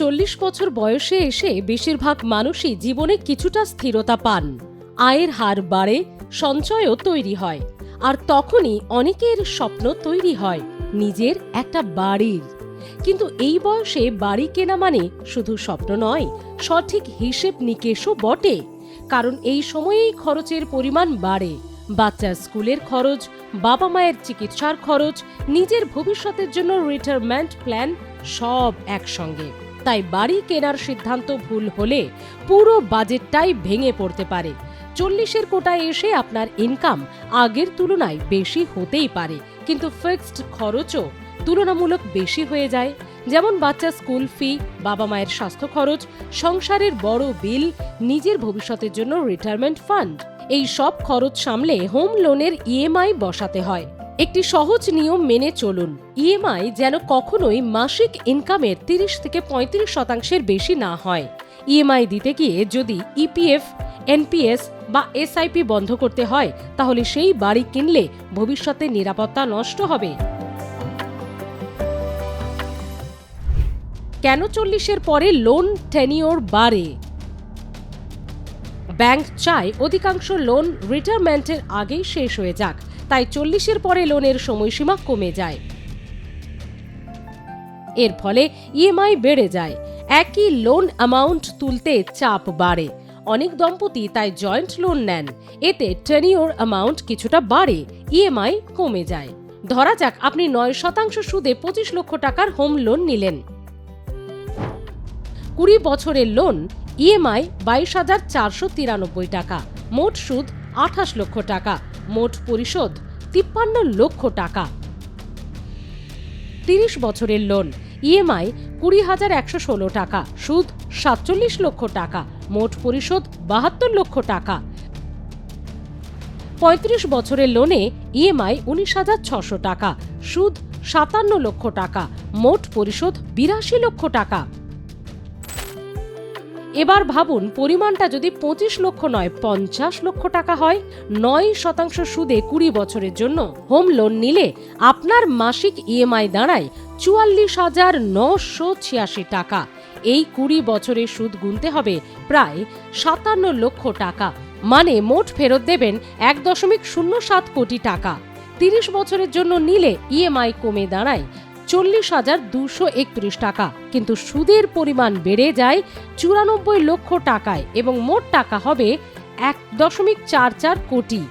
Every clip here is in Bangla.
চল্লিশ বছর বয়সে এসে বেশিরভাগ মানুষই জীবনে কিছুটা স্থিরতা পান। আয়ের হার বাড়ে, সঞ্চয়ও তৈরি হয়, আর তখনই অনেকের স্বপ্ন তৈরি হয় নিজের একটা বাড়ির। কিন্তু এই বয়সে বাড়ি কেনা মানে শুধু স্বপ্ন নয়, সঠিক হিসেব নিকেশও বটে। কারণ এই সময়েই খরচের পরিমাণ বাড়ে, বাচ্চার স্কুলের খরচ, বাবা মায়ের চিকিৎসার খরচ, নিজের ভবিষ্যতের জন্য রিটায়ারমেন্ট প্ল্যান সব একসঙ্গে। তাই বাড়ি কেনার সিদ্ধান্ত ভুল হলে পুরো বাজেটটাই ভেঙে পড়তে পারে। চল্লিশের কোটায় এসে আপনার ইনকাম আগের তুলনায় বেশি হতেই পারে। কিন্তু ফিক্সড খরচও তুলনামূলক বেশি হয়ে যায়। যেমন বাচ্চা স্কুল ফি বাবা মায়ের স্বাস্থ্য খরচ, সংসারের বড় বিল নিজের ভবিষ্যতের জন্য রিটায়ারমেন্ট ফান্ড এই সব খরচ সামলে হোম লোনের ইএমআই বসাতে হয়। একটি সহজ নিয়ম মেনে চলুন। ইএমআই যেন কখনোই মাসিক ইনকামের তিরিশ থেকে পঁয়ত্রিশ শতাংশের বেশি না হয়। ইএমআই দিতে গিয়ে যদি ইপিএফ এনপিএস বা এসআইপি বন্ধ করতে হয়, তাহলে সেই বাড়ি কিনলে ভবিষ্যতে নিরাপত্তা নষ্ট হবে। কেন চল্লিশের পরে লোন টেনিওর বাড়ে? ব্যাংক চায় অধিকাংশ লোন রিটায়ারমেন্টের আগেই শেষ হয়ে যাক। তাই চল্লিশের পরে লোনের সময়সীমা কমে যায়। এর ফলে ইএমআই বেড়ে যায়। একই লোন অ্যামাউন্ট তুলতে চাপ বাড়ে। অনেক দম্পতি তাই জয়েন্ট লোন নেন। এতে টেনিওর অ্যামাউন্ট কিছুটা বাড়ে, ইএমআই কমে যায়। ধরা যাক আপনি নয় শতাংশ সুদে পঁচিশ লক্ষ টাকার হোম লোন নিলেন। কুড়ি বছরের লোন ইএমআই বাইশ হাজার চারশো তিরানব্বই টাকা। মোট সুদ আঠাশ লক্ষ টাকা, মোট পরিশোধ তিপ্পান্ন লক্ষ টাকা। তিরিশ বছরের লোন, ইএমআই কুড়ি হাজার একশো ষোলো টাকা, সুদ সাতচল্লিশ লক্ষ টাকা, মোট পরিশোধ বাহাত্তর লক্ষ টাকা। পঁয়ত্রিশ বছরের লোনে ইএমআই উনিশ হাজার ছশো টাকা, সুদ সাতান্ন লক্ষ টাকা, মোট পরিশোধ বিরাশি লক্ষ টাকা। এবার ভাবুন, পরিমাণটা যদি পঁচিশ লক্ষ নয়, পঞ্চাশ লক্ষ টাকা হয়, নয় শতাংশ সুদে কুড়ি বছরের জন্য। হোম লোন নিলে আপনার মাসিক ইএমআই দাঁড়ায় চুয়াল্লিশ হাজার নশো ছিয়াশি টাকা। এই কুড়ি বছরের সুদ গুনতে হবে প্রায় সাতান্ন লক্ষ টাকা। মানে মোট ফেরত দেবেন এক দশমিক শূন্য সাত কোটি টাকা। তিরিশ বছরের জন্য নিলে ইএমআই কমে দাঁড়ায় চল্লিশ হাজার দুশো একত্রিশ টাকা। কিন্তু সুদের পরিমাণ বেড়ে যায় চুরানব্বই লক্ষ টাকায় এবং মোট টাকা হবে এক দশমিক চার চার কোটি।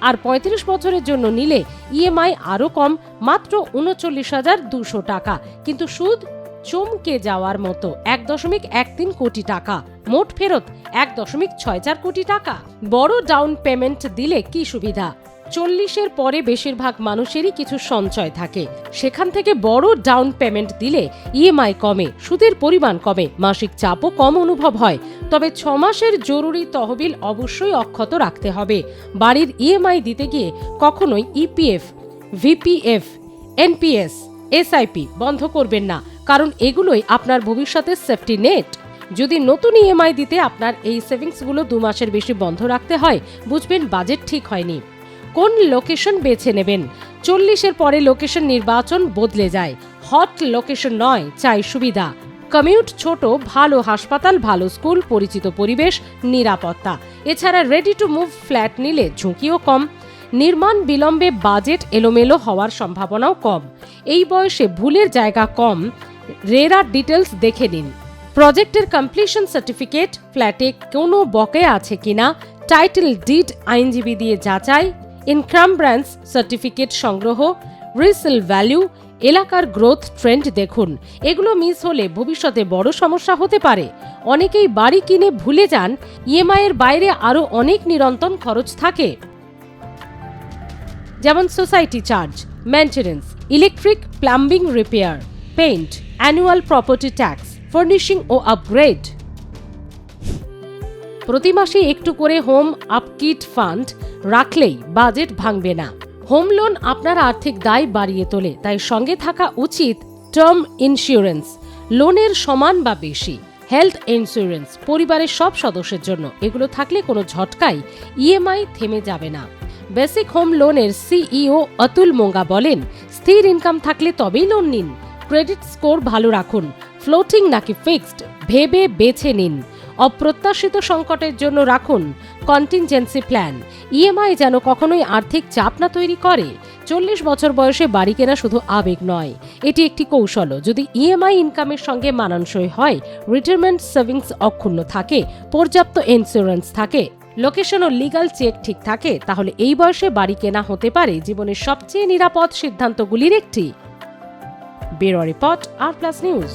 আর পঁয়ত্রিশ বছরের জন্য নিলে ইএমআই আরও কম, মাত্র উনচল্লিশ হাজার দুশো টাকা। কিন্তু সুদ চমকে যাওয়ার মতো এক দশমিক এক তিন কোটি টাকা। মোট ফেরত এক দশমিক ছয় চার কোটি টাকা। বড় ডাউন পেমেন্ট দিলে কি সুবিধা? চল্লিশের পরে বেশিরভাগ মানুষেরই কিছু সঞ্চয় থাকে। সেখান থেকে বড় ডাউন পেমেন্ট দিলে ইএমআই কমে, সুদের পরিমাণ কমে, মাসিক চাপও কম অনুভব হয়। তবে ছ মাসের জরুরি তহবিল অবশ্যই অক্ষত রাখতে হবে। বাড়ির ইএমআই দিতে গিয়ে কখনোই ইপিএফ, ভিপিএফ, এনপিএস, এসআইপি বন্ধ করবেন না, কারণ এগুলোই আপনার ভবিষ্যতের সেফটি নেট। যদি নতুন ইএমআই দিতে আপনার এই সেভিংসগুলো দু মাসের বেশি বন্ধ রাখতে হয়, বুঝবেন বাজেট ঠিক হয়নি। কোন লোকেশন বেছে নেবেন? চল্লিশের পরে লোকেশন নির্বাচন বদলে যায়। হট লোকেশন নয়, চাই সুবিধা। কমিউট ছোট, ভালো হাসপাতাল, ভালো স্কুল, পরিচিত পরিবেশ, নিরাপত্তা। এছাড়া রেডি টু মুভ ফ্ল্যাট নিলে ঝুঁকিও কম। নির্মাণ বিলম্বে বাজেট এলোমেলো হওয়ার সম্ভাবনাও কম। এই বয়সে ভুলের জায়গা কম। রেরা ডিটেলস দেখে নিন। প্রজেক্টের কমপ্লিশন সার্টিফিকেট ফ্ল্যাটে কোনো বকেয়া আছে কিনা? টাইটেল ডিড আইনজীবী দিয়ে যাচাই। ইনকাম সার্টিফিকেট সংগ্রহ রিসেল ভ্যালু এলাকার গ্রোথ ট্রেন্ড দেখুন। এগুলো মিস হলে ভবিষ্যতে বড় সমস্যা হতে পারে। অনেকেই বাড়ি কিনে ভুলে যান ইএমআই এর বাইরে আরও অনেক নিরন্তন খরচ থাকে। যেমন society charge maintenance electric plumbing repair paint annual property tax furnishing ও আপগ্রেড প্রতি মাসে একটু করে হোম আপকিট ফান্ড রাখলেই বাজেট ভাঙবে না। হোম লোন আপনার আর্থিক দায় বাড়িয়ে তোলে, তাই সঙ্গে থাকা উচিত টার্ম ইন্স্যুরেন্স। লোনের সমান বা বেশি, হেলথ ইন্স্যুরেন্স, পরিবারের সব সদস্যের জন্য। এগুলো থাকলে কোনো ঝটকাই ইএমআই থেমে যাবে না। বেসিক হোম লোনের সিইও অতুল মোঙ্গা বলেন, স্থির ইনকাম থাকলে তবেই লোন নিন। ক্রেডিট স্কোর ভালো রাখুন, ফ্লোটিং নাকি ফিক্সড, ভেবে বেছে নিন। অপ্রত্যাশিত সংকটের জন্য রাখুন কন্টিনজেন্সি প্ল্যান ইএমআই যেন কখনোই আর্থিক চাপ না তৈরি করে। চল্লিশ বছর বয়সে বাড়ি কেনা শুধু আবেগ নয়, এটি একটি কৌশলও। যদি ইএমআই ইনকামের সঙ্গে মানানসই হয় রিটায়ারমেন্ট সেভিংস অক্ষুণ্ণ থাকে, পর্যাপ্ত ইন্স্যুরেন্স থাকে লোকেশন ও লিগাল চেক ঠিক থাকে, তাহলে এই বয়সে বাড়ি কেনা হতে পারে জীবনের সবচেয়ে নিরাপদ সিদ্ধান্তগুলির একটি। ব্যুরো রিপোর্ট আর প্লাস নিউজ